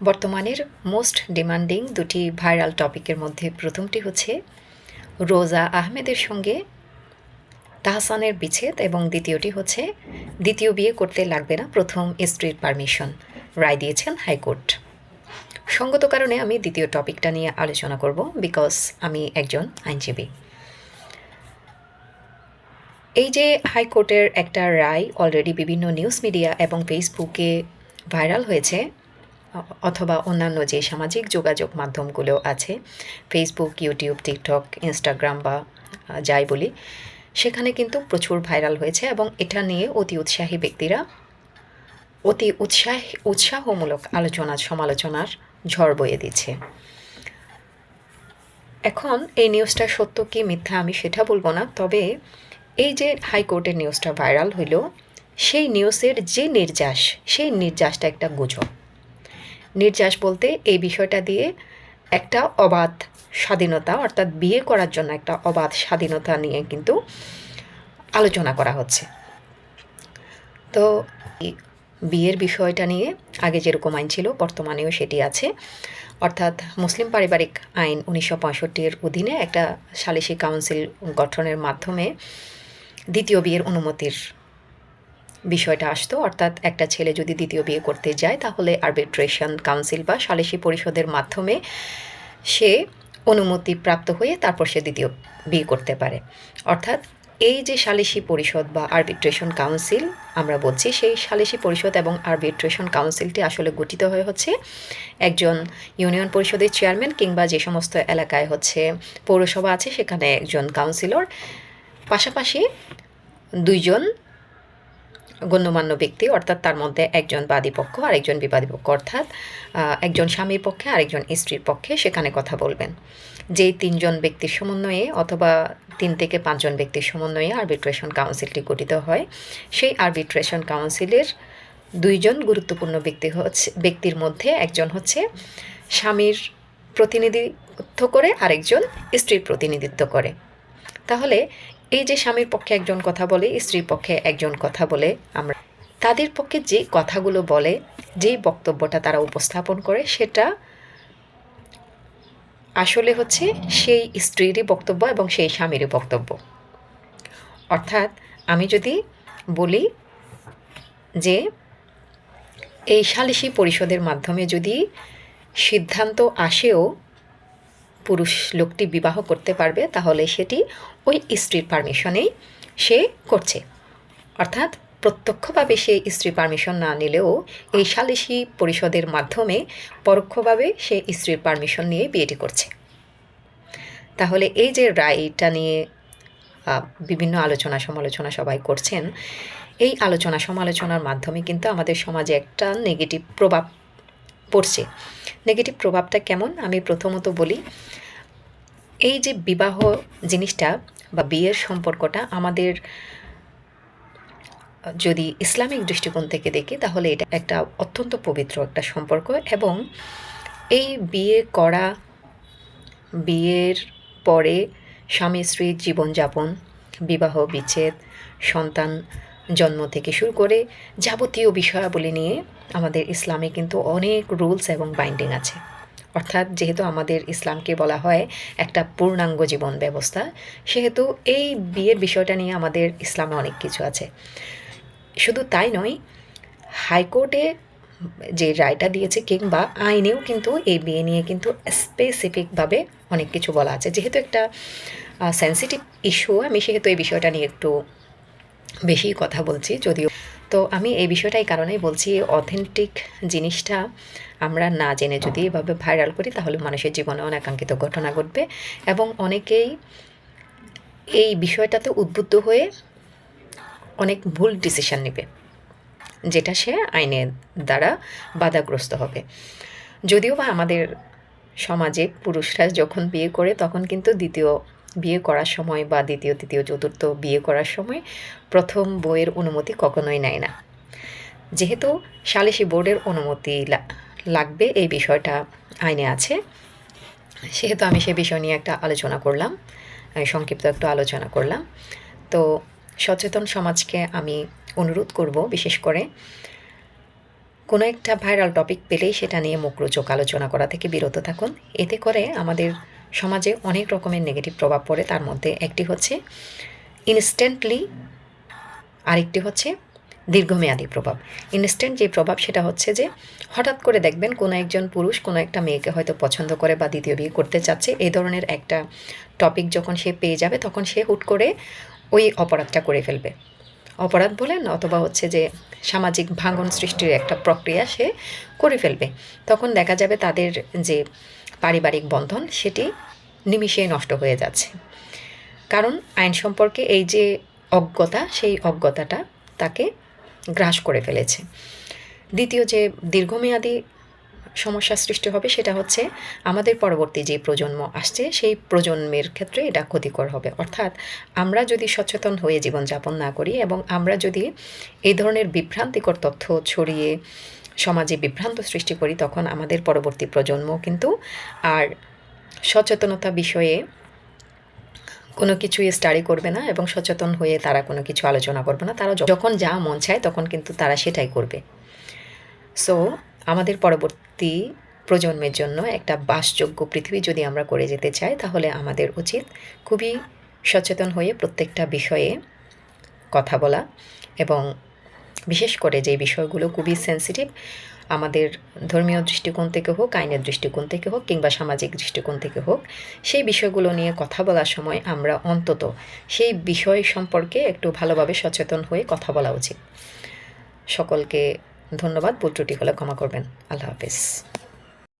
বর্তমানের most demanding দুটি viral টপিকের মধ্যে প্রথমটি হচ্ছে রোজা আহমেদের সঙ্গে তাহসানের বিচ্ছেদ এবং দ্বিতীয়টি হচ্ছে দ্বিতীয় বিয়ে করতে লাগবে না প্রথম স্ত্রীর পারমিশন। রায় দিয়েছেন হাইকোর্ট। সঙ্গত কারণে আমি দ্বিতীয় টপিকটা নিয়ে আলোচনা করব বিকজ আমি একজন আইনজীবী। এই যে হাইকোর্টের একটা রায় অলরেডি বিভিন্ন নিউজ মিডিয়া এবং ফেসবুকে ভাইরাল হয়েছে অথবা অন্যান্য যে সামাজিক যোগাযোগ মাধ্যমগুলো আছে ফেসবুক ইউটিউব টিকটক ইনস্টাগ্রাম বা যাই বলি, সেখানে কিন্তু প্রচুর ভাইরাল হয়েছে এবং এটা নিয়ে অতি উৎসাহী ব্যক্তিরা অতি উৎসাহ, উৎসাহমূলক আলোচনা, সমালোচনার ঝড় বয়ে দিচ্ছে। এখন এই নিউজটা সত্য কি মিথ্যা আমি সেটা বলব না, তবে এই যে হাইকোর্টের নিউজটা ভাইরাল হইল, সেই নিউজের যে নির্যাস, সেই নির্যাসটা একটা গুজব। নির্যাস বলতে এই বিষয়টা দিয়ে একটা অবাধ স্বাধীনতা, অর্থাৎ বিয়ে করার জন্য একটা অবাধ স্বাধীনতা নিয়ে কিন্তু আলোচনা করা হচ্ছে। তো বিয়ের বিষয়টা নিয়ে আগে যেরকম আইন ছিল, বর্তমানেও সেটি আছে। অর্থাৎ মুসলিম পারিবারিক আইন উনিশশো পঁয়ষট্টির অধীনে একটা সালিসি কাউন্সিল গঠনের মাধ্যমে দ্বিতীয় বিয়ের অনুমতির বিষয়টা আসতো, অর্থাৎ একটা ছেলে যদি দ্বিতীয় বিয়ে করতে যায়, তাহলে আরবিট্রেশন কাউন্সিল বা সালিসি পরিষদের মাধ্যমে সে অনুমতি প্রাপ্ত হয়ে তারপর সে দ্বিতীয় বিয়ে করতে পারে। অর্থাৎ এই যে সালিসি পরিষদ বা আরবিট্রেশন কাউন্সিল আমরা বলছি, সেই সালিসি পরিষদ এবং আরবিট্রেশন কাউন্সিলটি আসলে গঠিত হয়ে হচ্ছে একজন ইউনিয়ন পরিষদের চেয়ারম্যান কিংবা যে সমস্ত এলাকায় হচ্ছে পৌরসভা আছে, সেখানে একজন কাউন্সিলর পাশাপাশি দুইজন গণ্যমান্য ব্যক্তি, অর্থাৎ তার মধ্যে একজন বাদী পক্ষ আর একজন বিবাদী পক্ষ, অর্থাৎ একজন স্বামীর পক্ষে, আরেকজন স্ত্রীর পক্ষে সেখানে কথা বলবেন। যেই তিনজন ব্যক্তির সমন্বয়ে অথবা তিন থেকে পাঁচজন ব্যক্তির সমন্বয়ে আরবিট্রেশন কাউন্সিলটি গঠিত হয়, সেই আরবিট্রেশন কাউন্সিলের দুইজন গুরুত্বপূর্ণ ব্যক্তি হচ্ছে, ব্যক্তির মধ্যে একজন হচ্ছে স্বামীর প্রতিনিধিত্ব করে, আরেকজন স্ত্রীর প্রতিনিধিত্ব করে। তাহলে এই যে স্বামীর পক্ষে একজন কথা বলে, স্ত্রীর পক্ষে একজন কথা বলে, আমরা তাদের পক্ষে যে কথাগুলো বলে, যেই বক্তব্যটা তারা উপস্থাপন করে, সেটা আসলে হচ্ছে সেই স্ত্রীরই বক্তব্য এবং সেই স্বামীরই বক্তব্য। অর্থাৎ আমি যদি বলি যে এই সালিসি পরিষদের মাধ্যমে যদি সিদ্ধান্ত আসেও পুরুষ লোকটি বিবাহ করতে পারবে, তাহলে সেটি ওই স্ত্রীর পারমিশনেই সে করছে। অর্থাৎ প্রত্যক্ষভাবে সে স্ত্রীর পারমিশন না নিলেও এই সালিসি পরিষদের মাধ্যমে পরোক্ষভাবে সে স্ত্রীর পারমিশন নিয়ে বিয়েটি করছে। তাহলে এই যে রায়টা নিয়ে বিভিন্ন আলোচনা সমালোচনা সবাই করছেন, এই আলোচনা সমালোচনার মাধ্যমে কিন্তু আমাদের সমাজে একটা নেগেটিভ প্রভাব পড়ছে। নেগেটিভ প্রভাবটা কেমন? আমি প্রথমত বলি, এই যে বিবাহ জিনিসটা বা বিয়ের সম্পর্কটা আমাদের, যদি ইসলামিক দৃষ্টিকোণ থেকে দেখি, তাহলে এটা একটা অত্যন্ত পবিত্র একটা সম্পর্ক এবং এই বিয়ে করা, বিয়ের পরে স্বামী স্ত্রীর জীবনযাপন বিবাহ বিচ্ছেদ সন্তান জন্ম থেকে শুরু করে যাবতীয় বিষয়াবলী নিয়ে আমাদের ইসলামে কিন্তু অনেক রুলস এবং বাইন্ডিং আছে। অর্থাৎ যেহেতু আমাদের ইসলামকে বলা হয় একটা পূর্ণাঙ্গ জীবন ব্যবস্থা, সেহেতু এই বিয়ের বিষয়টা নিয়ে আমাদের ইসলামে অনেক কিছু আছে। শুধু তাই নয়, হাইকোর্টে যে রায়টা দিয়েছে কিংবা আইনেও কিন্তু এই বিয়ে নিয়ে কিন্তু স্পেসিফিকভাবে অনেক কিছু বলা আছে। যেহেতু একটা সেন্সিটিভ ইস্যু আমি সেহেতু এই বিষয়টা নিয়ে একটু বেশি কথা বলছি যদিও। তো আমি এই বিষয়টাই কারণেই বলছি অথেন্টিক জিনিসটা আমরা না জেনে যদি এভাবে ভাইরাল করি, তাহলে মানুষের জীবনে অনাকাঙ্ক্ষিত ঘটনা ঘটবে এবং অনেকেই এই বিষয়টাতে উদ্বুদ্ধ হয়ে অনেক ভুল ডিসিশন নেবে, যেটা সে আইনের দ্বারা বাধাগ্রস্ত হবে। যদিও বা আমাদের সমাজে পুরুষরা যখন বিয়ে করে, তখন কিন্তু দ্বিতীয় বিয়ে করার সময় বা দ্বিতীয়, তৃতীয়, চতুর্থ বিয়ে করার সময় প্রথম বইয়ের অনুমতি কখনোই নেয় না। যেহেতু সালিসি বোর্ডের অনুমতি লাগবে, এই বিষয়টা আইনে আছে। সেহেতু আমি সে বিষয় নিয়ে একটা আলোচনা করলাম সংক্ষিপ্ত একটু আলোচনা করলাম। তো সচেতন সমাজকে আমি অনুরোধ করব, বিশেষ করে কোনো একটা ভাইরাল টপিক পেলেই সেটা নিয়ে মুখরোচক আলোচনা করা থেকে বিরত থাকুন। এতে করে আমাদের সমাজে অনেক রকমের নেগেটিভ প্রভাব পড়ে। তার মধ্যে একটি হচ্ছে ইনস্ট্যান্টলি আরেকটি হচ্ছে দীর্ঘমেয়াদী প্রভাব। ইনস্ট্যান্ট যে প্রভাব, সেটা হচ্ছে যে হঠাৎ করে দেখবেন কোনো একজন পুরুষ কোনো একটা মেয়েকে হয়তো পছন্দ করে বা দ্বিতীয় বিয়ে করতে চাচ্ছে, এই ধরনের একটা টপিক যখন সে পেয়ে যাবে, তখন সে হুট করে ওই অপরাধটা করে ফেলবে। অপরাধ বলেন অথবা হচ্ছে যে সামাজিক ভাঙন সৃষ্টির একটা প্রক্রিয়া সে করে ফেলবে। তখন দেখা যাবে তাদের যে পারিবারিক বন্ধন, সেটি নিমিষেই নষ্ট হয়ে যাচ্ছে। কারণ আইন সম্পর্কে এই যে অজ্ঞতা, সেই অজ্ঞতাটা তাকে গ্রাস করে ফেলেছে। দ্বিতীয় যে দীর্ঘমেয়াদী সমস্যা সৃষ্টি হবে সেটা হচ্ছে আমাদের পরবর্তী যে প্রজন্ম আসছে, সেই প্রজন্মের ক্ষেত্রে এটা ক্ষতিকর হবে। অর্থাৎ আমরা যদি সচেতন হয়ে জীবনযাপন না করি এবং আমরা যদি এই ধরনের বিভ্রান্তিকর তথ্য ছড়িয়ে সমাজে বিভ্রান্ত সৃষ্টি করি, তখন আমাদের পরবর্তী প্রজন্ম কিন্তু আর সচেতনতা বিষয়ে কোনো কিছুই স্টাডি করবে না এবং সচেতন হয়ে তারা কোনো কিছু আলোচনা করবে না। তারা যখন যা মন চায় তখন কিন্তু তারা সেটাই করবে। সো আমাদের পরবর্তী প্রজন্মের জন্য একটা বাসযোগ্য পৃথিবী যদি আমরা করে যেতে চাই, তাহলে আমাদের উচিত খুবই সচেতন হয়ে প্রত্যেকটা বিষয়ে কথা বলা এবং বিশেষ করে যে বিষয়গুলো খুবই সেন্সিটিভ আমাদের ধর্মীয় দৃষ্টিকোণ থেকে হোক, আইনের দৃষ্টিকোণ থেকে হোক, কিংবা সামাজিক দৃষ্টিকোণ থেকে হোক, সেই বিষয়গুলো নিয়ে কথা বলার সময় আমরা অন্তত সেই বিষয় সম্পর্কে একটু ভালোভাবে সচেতন হয়ে কথা বলা উচিত। সকলকে ধন্যবাদ পুত্রটি ত্রুটি হলে ক্ষমা করবেন। আল্লাহ হাফিজ।